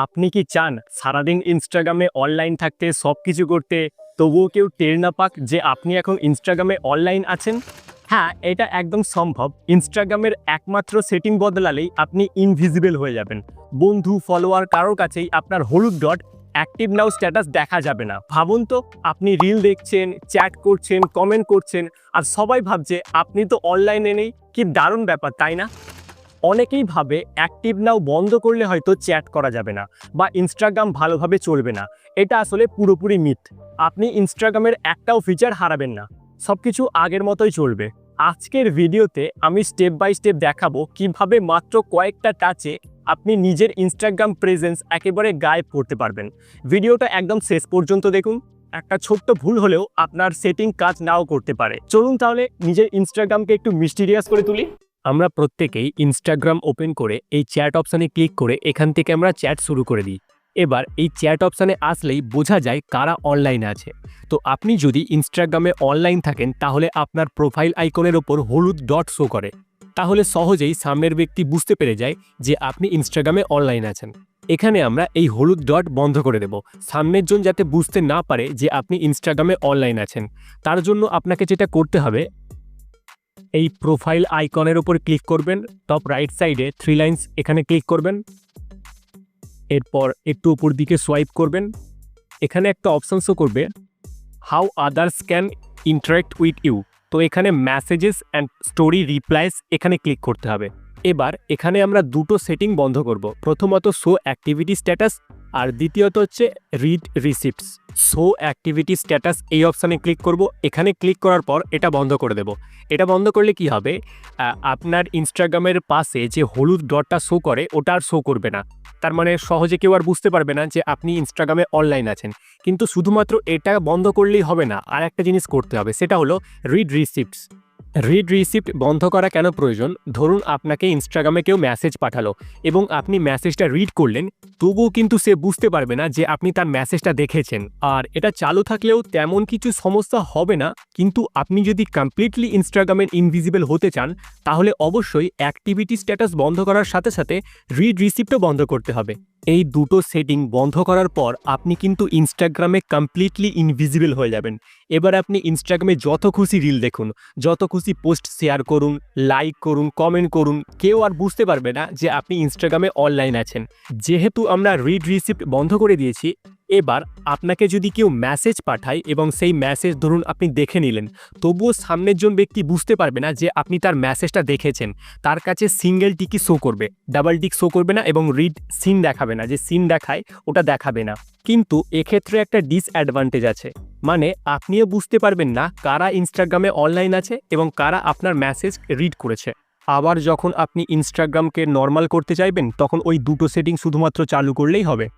আপনি কি চান সারাদিন ইনস্টাগ্রামে অনলাইন থাকতে সব কিছু করতে? তবুও কেউ টের না পাক যে আপনি এখন ইনস্টাগ্রামে অনলাইন আছেন? হ্যাঁ এটা একদম সম্ভব। ইনস্টাগ্রামের একমাত্র সেটিং বদলালেই আপনি ইনভিজিবল হয়ে যাবেন। বন্ধু ফলোয়ার কারোর কাছেই আপনার হলুদ ডট অ্যাক্টিভ নাও স্ট্যাটাস দেখা যাবে না। ভাবুন তো, আপনি রিল দেখছেন চ্যাট করছেন কমেন্ট করছেন, আর সবাই ভাবছে আপনি তো অনলাইনে নেই। কি দারুণ ব্যাপার, তাই না? অনেকেই ভাবে অ্যাক্টিভ নাও বন্ধ করলে হয়তো চ্যাট করা যাবে না বা ইনস্টাগ্রাম ভালোভাবে চলবে না। এটা আসলে পুরোপুরি মিথ আপনি ইনস্টাগ্রামের একটাও ফিচার হারাবেন না। সব কিছু আগের মতোই চলবে। আজকের ভিডিওতে আমি স্টেপ বাই স্টেপ দেখাবো কীভাবে মাত্র কয়েকটা টাচে আপনি নিজের ইনস্টাগ্রাম প্রেজেন্স একেবারে গায়েব করতে পারবেন। ভিডিওটা একদম শেষ পর্যন্ত দেখুন। একটা ছোট্ট ভুল হলেও আপনার সেটিং কাজ নাও করতে পারে। চলুন তাহলে নিজের ইনস্টাগ্রামকে একটু মিস্টিরিয়াস করে তুলি। আমরা প্রত্যেকেই ইনস্টাগ্রাম ওপেন করে এই চ্যাট অপশানে ক্লিক করে এখান থেকে আমরা চ্যাট শুরু করে দিই। এবার এই চ্যাট অপশানে আসলেই বোঝা যায় কারা অনলাইনে আছে। তো আপনি যদি ইনস্টাগ্রামে অনলাইন থাকেন, তাহলে আপনার প্রোফাইল আইকনের ওপর হলুদ ডট শো করে। তাহলে সহজেই সামনের ব্যক্তি বুঝতে পেরে যায় যে আপনি ইনস্টাগ্রামে অনলাইন আছেন। এখানে আমরা এই হলুদ ডট বন্ধ করে দেব। সামনের জন যাতে বুঝতে না পারে যে আপনি ইনস্টাগ্রামে অনলাইন আছেন। তার জন্য আপনাকে যেটা করতে হবে এই প্রোফাইল আইকনের ওপর ক্লিক করবেন টপ রাইট সাইডে থ্রি লাইন্স এখানে ক্লিক করবেন। এরপর একটু উপর দিকে সোয়াইপ করবেন। এখানে একটা অপশানসও করবে how others can interact with you তো এখানে মেসেজেস অ্যান্ড স্টোরি রিপ্লাইস এখানে ক্লিক করতে হবে। এবার এখানে আমরা দুটো সেটিং বন্ধ করব। প্রথমত শো অ্যাক্টিভিটি স্ট্যাটাস আর দ্বিতীয়ত হচ্ছে read receipts show activity status এই অপশানে ক্লিক করব। এখানে ক্লিক করার পর এটা বন্ধ করে দেব। এটা বন্ধ করলে কি হবে? আপনার ইনস্টাগ্রামের পাশে যে হলুদ ডটটা শো করে, ওটা আর শো করবে না। তার মানে সহজে কেউ আর বুঝতে পারবে না যে আপনি ইনস্টাগ্রামে অনলাইন আছেন। কিন্তু শুধুমাত্র এটা বন্ধ করলেই হবে না আর একটা জিনিস করতে হবে। সেটা হলো রিড রিসিপ্টস রিড রিসিপ্ট বন্ধ করা কেন প্রয়োজন? ধরুন আপনাকে ইনস্টাগ্রামে কেউ মেসেজ পাঠালো এবং আপনি মেসেজটা রিড করলেন, তবুও কিন্তু সে বুঝতে পারবে না যে আপনি তার মেসেজটা দেখেছেন। আর এটা চালু থাকলেও তেমন কিছু সমস্যা হবে না, কিন্তু আপনি যদি কমপ্লিটলি ইনস্টাগ্রামের ইনভিজিবল হতে চান, তাহলে অবশ্যই অ্যাক্টিভিটি স্ট্যাটাস বন্ধ করার সাথে সাথে রিড রিসিপ্টও বন্ধ করতে হবে। এই দুটো সেটিং বন্ধ করার পর আপনি কিন্তু ইনস্টাগ্রামে কমপ্লিটলি ইনভিজিবল হয়ে যাবেন। এবার আপনি ইনস্টাগ্রামে যত খুশি রিল দেখুন, যত খুশি পোস্ট শেয়ার করুন লাইক করুন কমেন্ট করুন, কেউ আর বুঝতে পারবে না যে আপনি ইনস্টাগ্রামে অনলাইন আছেন। যেহেতু আমরা রিড রিসিপ্ট বন্ধ করে দিয়েছি এবার আপনাকে যদি কেউ মেসেজ পাঠায় এবং সেই মেসেজ ধরুন আপনি দেখে নিলেন, তবুও সামনের জন ব্যক্তি বুঝতে পারবে না যে আপনি তার মেসেজটা দেখেছেন। তার কাছে সিঙ্গেল টিকি শো করবে? ডাবল টিক শো করবে না এবং রিড সিন দেখাবে না। যে সিন দেখায়, ওটা দেখাবে না। কিন্তু এক্ষেত্রে একটা ডিসঅ্যাডভান্টেজ আছে। মানে আপনিও বুঝতে পারবেন না কারা ইনস্টাগ্রামে অনলাইন আছে এবং কারা আপনার মেসেজ রিড করেছে। আবার যখন আপনি ইনস্টাগ্রামকে নর্মাল করতে চাইবেন, তখন ওই দুটো সেটিং শুধুমাত্র চালু করলেই হবে।